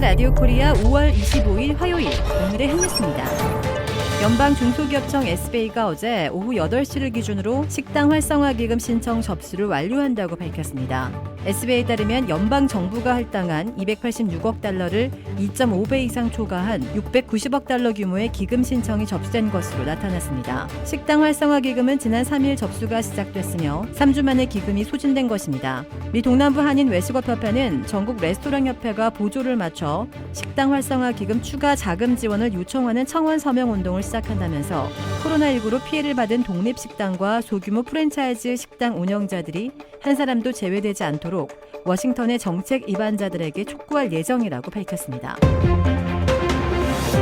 라디오 코리아 5월 25일 화요일 오늘의 한뉴스입니다. 연방 중소기업청 SBA가 어제 오후 8시를 기준으로 식당 활성화 기금 신청 접수를 완료한다고 밝혔습니다. SBA에 따르면 연방 정부가 할당한 286억 달러를 2.5배 이상 초과한 690억 달러 규모의 기금 신청이 접수된 것으로 나타났습니다. 식당 활성화 기금은 지난 3일 접수가 시작됐으며 3주 만에 기금이 소진된 것입니다. 미 동남부 한인 외식업협회는 전국 레스토랑 협회가 보조를 맞춰 식당 활성화 기금 추가 자금 지원을 요청하는 청원 서명 운동을 시작한다면서 코로나19로 피해를 받은 독립식당과 소규모 프랜차이즈 식당 운영자들이 한 사람도 제외되지 않도록 워싱턴의 정책 위반자들에게 촉구할 예정이라고 밝혔습니다.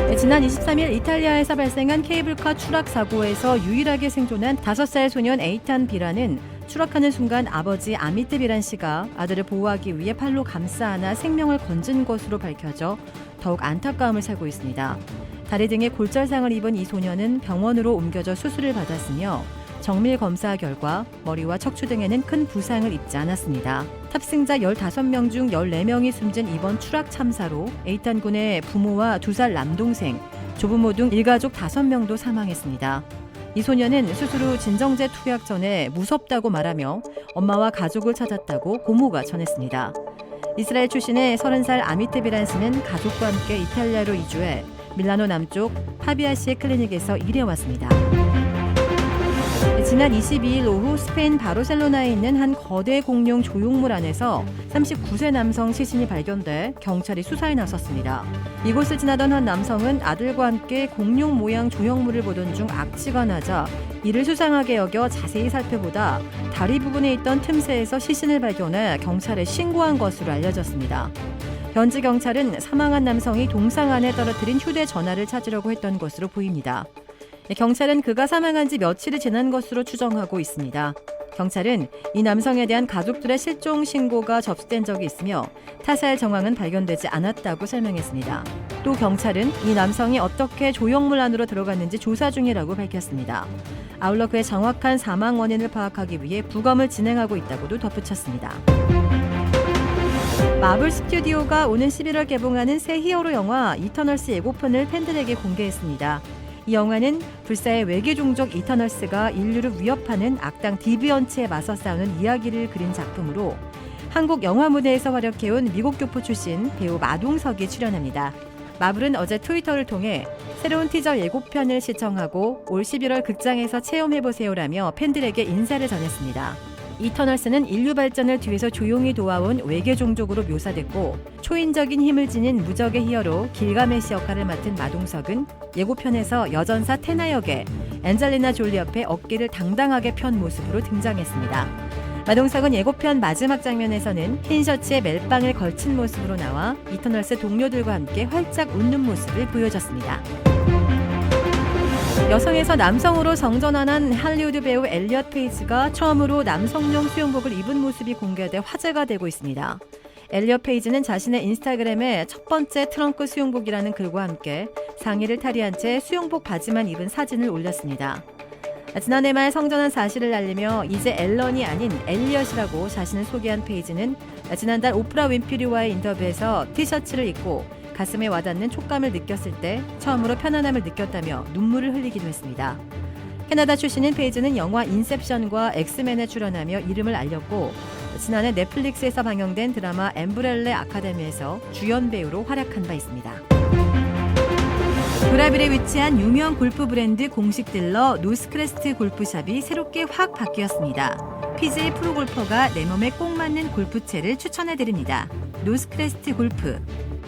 네, 지난 23일 이탈리아에서 발생한 케이블카 추락 사고에서 유일하게 생존한 5살 소년 에이탄 비라는 추락하는 순간 아버지 아미트 비란 씨가 아들을 보호하기 위해 팔로 감싸 안아 생명을 건진 것으로 밝혀져 더욱 안타까움을 사고 있습니다. 다리 등에 골절상을 입은 이 소년은 병원으로 옮겨져 수술을 받았으며 정밀 검사 결과 머리와 척추 등에는 큰 부상을 입지 않았습니다. 탑승자 15명 중 14명이 숨진 이번 추락 참사로 에이탄 군의 부모와 두살 남동생, 조부모 등 일가족 5명도 사망했습니다. 이 소년은 수술 후 진정제 투약 전에 무섭다고 말하며 엄마와 가족을 찾았다고 고모가 전했습니다. 이스라엘 출신의 30살 아미트 비란 씨는 가족과 함께 이탈리아로 이주해 밀라노 남쪽 파비아시의 클리닉에서 일해왔습니다. 지난 22일 오후 스페인 바르셀로나에 있는 한 거대 공룡 조형물 안에서 39세 남성 시신이 발견돼 경찰이 수사에 나섰습니다. 이곳을 지나던 한 남성은 아들과 함께 공룡 모양 조형물을 보던 중 악취가 나자 이를 수상하게 여겨 자세히 살펴보다 다리 부분에 있던 틈새에서 시신을 발견해 경찰에 신고한 것으로 알려졌습니다. 현지 경찰은 사망한 남성이 동상 안에 떨어뜨린 휴대전화를 찾으려고 했던 것으로 보입니다. 경찰은 그가 사망한 지 며칠이 지난 것으로 추정하고 있습니다. 경찰은 이 남성에 대한 가족들의 실종 신고가 접수된 적이 있으며 타살 정황은 발견되지 않았다고 설명했습니다. 또 경찰은 이 남성이 어떻게 조형물 안으로 들어갔는지 조사 중이라고 밝혔습니다. 아울러 그의 정확한 사망 원인을 파악하기 위해 부검을 진행하고 있다고도 덧붙였습니다. 마블 스튜디오가 오는 11월 개봉하는 새 히어로 영화 이터널스 예고편을 팬들에게 공개했습니다. 이 영화는 불사의 외계 종족 이터널스가 인류를 위협하는 악당 디비언츠에 맞서 싸우는 이야기를 그린 작품으로 한국 영화 무대에서 활약해온 미국 교포 출신 배우 마동석이 출연합니다. 마블은 어제 트위터를 통해 새로운 티저 예고편을 시청하고 올 11월 극장에서 체험해보세요라며 팬들에게 인사를 전했습니다. 이터널스는 인류 발전을 뒤에서 조용히 도와온 외계 종족으로 묘사됐고 초인적인 힘을 지닌 무적의 히어로 길가메시 역할을 맡은 마동석은 예고편에서 여전사 테나 역의 엔젤리나 졸리 옆에 어깨를 당당하게 편 모습으로 등장했습니다. 마동석은 예고편 마지막 장면에서는 흰 셔츠에 멜빵을 걸친 모습으로 나와 이터널스 동료들과 함께 활짝 웃는 모습을 보여줬습니다. 여성에서 남성으로 정전환한 할리우드 배우 엘리엇 페이지가 처음으로 남성용 수영복을 입은 모습이 공개돼 화제가 되고 있습니다. 엘리엇 페이지는 자신의 인스타그램에 첫 번째 트렁크 수영복이라는 글과 함께 상의를 탈의한 채 수영복 바지만 입은 사진을 올렸습니다. 지난해 말 성전한 사실을 알리며 이제 앨런이 아닌 엘리엇이라고 자신을 소개한 페이지는 지난달 오프라 윈프리와의 인터뷰에서 티셔츠를 입고 가슴에 와닿는 촉감을 느꼈을 때 처음으로 편안함을 느꼈다며 눈물을 흘리기도 했습니다. 캐나다 출신인 페이지는 영화 인셉션과 엑스맨에 출연하며 이름을 알렸고 지난해 넷플릭스에서 방영된 드라마 엠브렐레 아카데미에서 주연 배우로 활약한 바 있습니다. 브라빌에 위치한 유명 골프 브랜드 공식 딜러 노스크레스트 골프샵이 새롭게 확 바뀌었습니다. PGA 프로골퍼가 내 몸에 꼭 맞는 골프채를 추천해 드립니다. 노스크레스트 골프.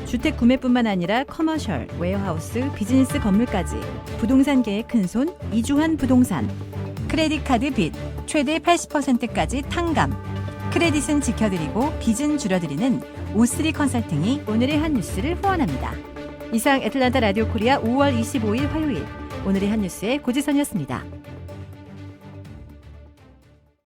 주택 구매뿐만 아니라 커머셜, 웨어하우스, 비즈니스 건물까지 부동산계의 큰손 이주한 부동산. 크레딧 카드 빚 최대 80%까지 탕감. 크레딧은 지켜드리고 빚은 줄여드리는 오스리 컨설팅이 오늘의 한 뉴스를 후원합니다. 이상 애틀란타 라디오 코리아 5월 25일 화요일 오늘의 한 뉴스의 고지선이었습니다.